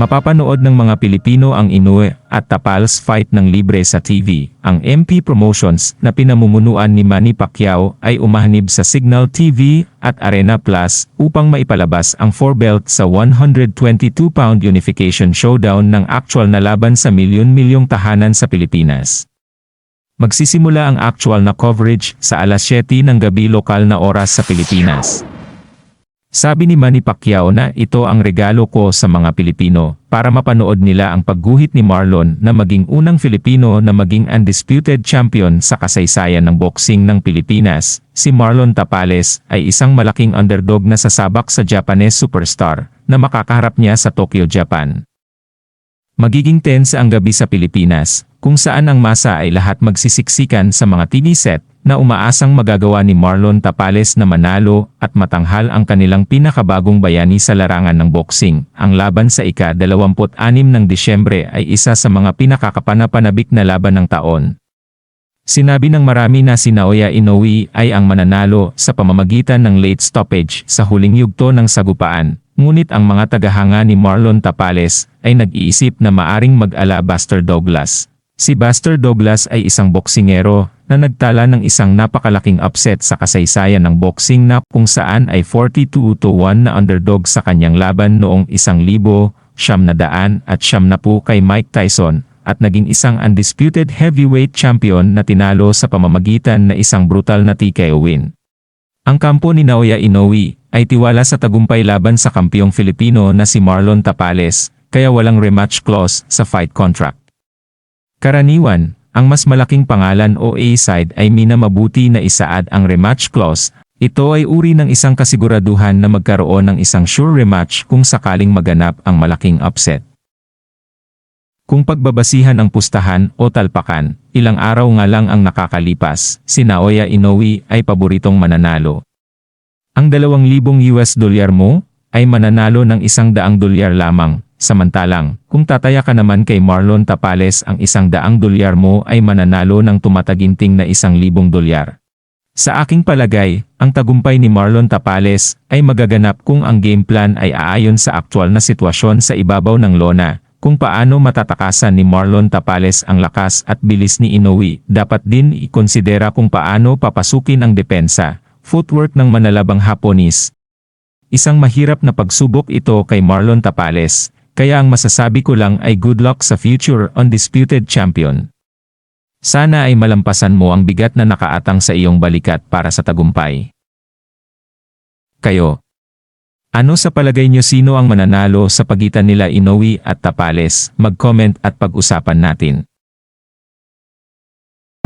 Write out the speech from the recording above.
Mapapanood ng mga Pilipino ang Inoue at Tapals fight ng libre sa TV. Ang MP Promotions na pinamumunuan ni Manny Pacquiao ay umahanib sa Signal TV at Arena Plus upang maipalabas ang 4-belt sa 122-pound unification showdown ng actual na laban sa milyon-milyong tahanan sa Pilipinas. Magsisimula ang actual na coverage sa alas 7 ng gabi lokal na oras sa Pilipinas. Sabi ni Manny Pacquiao na ito ang regalo ko sa mga Pilipino para mapanood nila ang pagguhit ni Marlon na maging unang Filipino na maging undisputed champion sa kasaysayan ng boxing ng Pilipinas. Si Marlon Tapales ay isang malaking underdog na sasabak sa Japanese superstar na makakaharap niya sa Tokyo, Japan. Magiging tense ang gabi sa Pilipinas, kung saan ang masa ay lahat magsisiksikan sa mga TV set na umaasang magagawa ni Marlon Tapales na manalo at matanghal ang kanilang pinakabagong bayani sa larangan ng boxing. Ang laban sa ika-26 ng Disyembre ay isa sa mga pinakakapanapanabik na laban ng taon. Sinabi ng marami na si Naoya Inoue ay ang mananalo sa pamamagitan ng late stoppage sa huling yugto ng sagupaan, ngunit ang mga tagahanga ni Marlon Tapales ay nag-iisip na maaring mag-ala Buster Douglas. Si Buster Douglas ay isang boksingero na nagtala ng isang napakalaking upset sa kasaysayan ng boxing na kung saan ay 42 to 1 na underdog sa kanyang laban noong 1,000, siyam na daan at siyam na po kay Mike Tyson at naging isang undisputed heavyweight champion na tinalo sa pamamagitan na isang brutal na TKO win. Ang kampo ni Naoya Inoue ay tiwala sa tagumpay laban sa kampiyong Filipino na si Marlon Tapales, kaya walang rematch clause sa fight contract. Karaniwan, ang mas malaking pangalan o A-side ay minamabuti na isaad ang rematch clause. Ito ay uri ng isang kasiguraduhan na magkaroon ng isang sure rematch kung sakaling maganap ang malaking upset. Kung pagbabasihan ang pustahan o talpakan, ilang araw nga lang ang nakakalipas, si Naoya Inoue ay paboritong mananalo. Ang 2,000 US dolyar mo ay mananalo ng isang daang dolyar lamang, Samantalang, kung tataya ka naman kay Marlon Tapales ang isang daang dolyar mo ay mananalo ng tumataginting na isang libong dolyar. Sa aking palagay, ang tagumpay ni Marlon Tapales ay magaganap kung ang game plan ay aayon sa aktual na sitwasyon sa ibabaw ng lona, kung paano matatakasan ni Marlon Tapales ang lakas at bilis ni Inoue, dapat din ikonsidera kung paano papasukin ang depensa, footwork ng manalabang Haponis. Isang mahirap na pagsubok ito kay Marlon Tapales, kaya ang masasabi ko lang ay good luck sa future undisputed champion. Sana ay malampasan mo ang bigat na nakaatang sa iyong balikat para sa tagumpay. Kayo. Ano sa palagay niyo sino ang mananalo sa pagitan nila Inoue at Tapales? Mag-comment at pag-usapan natin.